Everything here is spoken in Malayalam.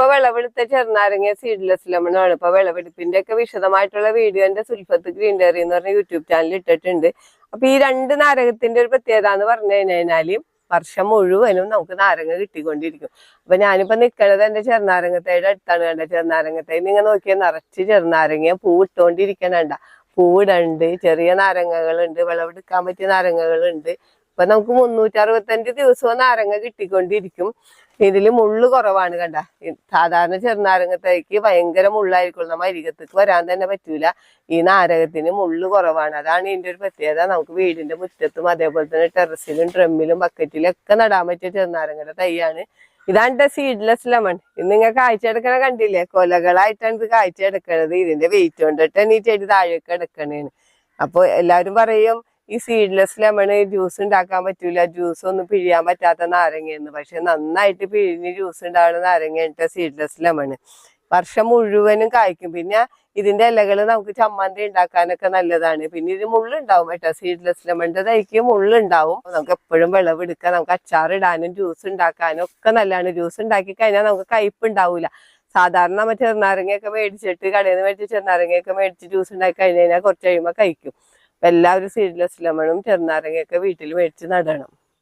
ഇപ്പൊ വിളവെടുത്ത ചെറുനാരങ്ങ സീഡ്ലെസ് ലെമൺ ആണ്. ഇപ്പൊ വിളവെടുപ്പിന്റെ ഒക്കെ വിശദമായിട്ടുള്ള വീഡിയോ എന്റെ സുൽഫത്ത് ഗ്രീൻ ഡെയറി എന്ന് പറഞ്ഞ യൂട്യൂബ് ചാനൽ ഇട്ടിട്ടുണ്ട്. അപ്പൊ ഈ രണ്ട് നാരകത്തിന്റെ ഒരു പ്രത്യേകത എന്ന് പറഞ്ഞു കഴിഞ്ഞാൽ വർഷം മുഴുവനും നമുക്ക് നാരങ്ങ കിട്ടിക്കൊണ്ടിരിക്കും. അപ്പൊ ഞാനിപ്പോ നിക്കണത് എന്റെ ചെറുനാരങ്ങത്തയുടെ അടുത്താണ് കണ്ട? ചെറുനാരങ്ങത്തൈ നിങ്ങൾ നോക്കിയാൽ നിറച്ച് ചെറുനാരങ്ങ പൂ ഇട്ടുകൊണ്ടിരിക്കണ പൂവിടണ്ട് ചെറിയ നാരങ്ങകളുണ്ട് വിളവെടുക്കാൻ പറ്റിയ നാരങ്ങകളുണ്ട്. ഇപ്പൊ നമുക്ക് മുന്നൂറ്റി അറുപത്തഞ്ച് ദിവസവും നാരങ്ങ കിട്ടിക്കൊണ്ടിരിക്കും. ഇതിൽ മുള്ളു കുറവാണ് കണ്ട. സാധാരണ ചെറുനാരങ്ങത്തേക്ക് ഭയങ്കര മുള്ളായിരിക്കും. നമ്മ അരികത്തേക്ക് വരാൻ തന്നെ പറ്റൂല. ഈ നാരകത്തിന് മുള്ളു കുറവാണ്. അതാണ് ഇതിന്റെ ഒരു പ്രത്യേകത. നമുക്ക് വീടിന്റെ മുറ്റത്തും അതേപോലെ തന്നെ ടെറസിലും ഡ്രമ്മിലും ബക്കറ്റിലും ഒക്കെ നടാൻ പറ്റിയ ചെറുനാരങ്ങയുടെ തൈയാണ്. ഇതാണ് സീഡ്ലെസ് ലെമൺ ഇത് നിങ്ങൾ കാഴ്ച എടുക്കണ കണ്ടില്ലേ? കൊലകളായിട്ടാണ് ഇത് കാഴ്ച എടുക്കണത് ഇതിന്റെ വെയിറ്റ് കൊണ്ടിട്ട് ഈ ചെടി താഴേക്ക് എടുക്കണേന്ന് അപ്പൊ എല്ലാവരും പറയും ഈ സീഡ്ലെസ് ലെമൺ ജ്യൂസ് ഉണ്ടാക്കാൻ പറ്റൂല. ജ്യൂസ് ഒന്നും പിഴിയാൻ പറ്റാത്ത നാരങ്ങയെന്ന് പക്ഷെ നന്നായിട്ട് പിഴിഞ്ഞ് ജ്യൂസ് ഉണ്ടാവുന്ന നാരങ്ങ സീഡ്ലെസ് ലെമൺ വർഷം മുഴുവനും കായ്ക്കും. പിന്നെ ഇതിന്റെ ഇലകൾ നമുക്ക് ചമ്മന്തി ഉണ്ടാക്കാനൊക്കെ നല്ലതാണ്. പിന്നെ ഇത് മുള്ളുണ്ടാവും കേട്ടോ. സീഡ്ലെസ് ലെമണിന്റെ തൈക്ക് മുള്ളുണ്ടാവും. നമുക്ക് എപ്പോഴും വിളവെടുക്കാം. നമുക്ക് അച്ചാർ ഇടാനും ജ്യൂസ് ഉണ്ടാക്കാനും ഒക്കെ നല്ലതാണ്. ജ്യൂസ് ഉണ്ടാക്കി കഴിഞ്ഞാൽ നമുക്ക് കയ്പ് ഉണ്ടാവില്ല സാധാരണ നമ്മൾ ചെറുനാരങ്ങയൊക്കെ മേടിച്ചിട്ട് കടയിൽ നിന്ന് മേടിച്ച് ചെറുനാരങ്ങയൊക്കെ മേടിച്ച് ജ്യൂസ് ഉണ്ടാക്കി കഴിഞ്ഞ് കഴിഞ്ഞാൽ കുറച്ച് കഴിയുമ്പോൾ കഴിക്കും. എല്ലാവരും സീഡ്ലെസ് ലെമണും ചെറുനാരങ്ങയൊക്കെ വീട്ടിൽ മേടിച്ച് നടണം.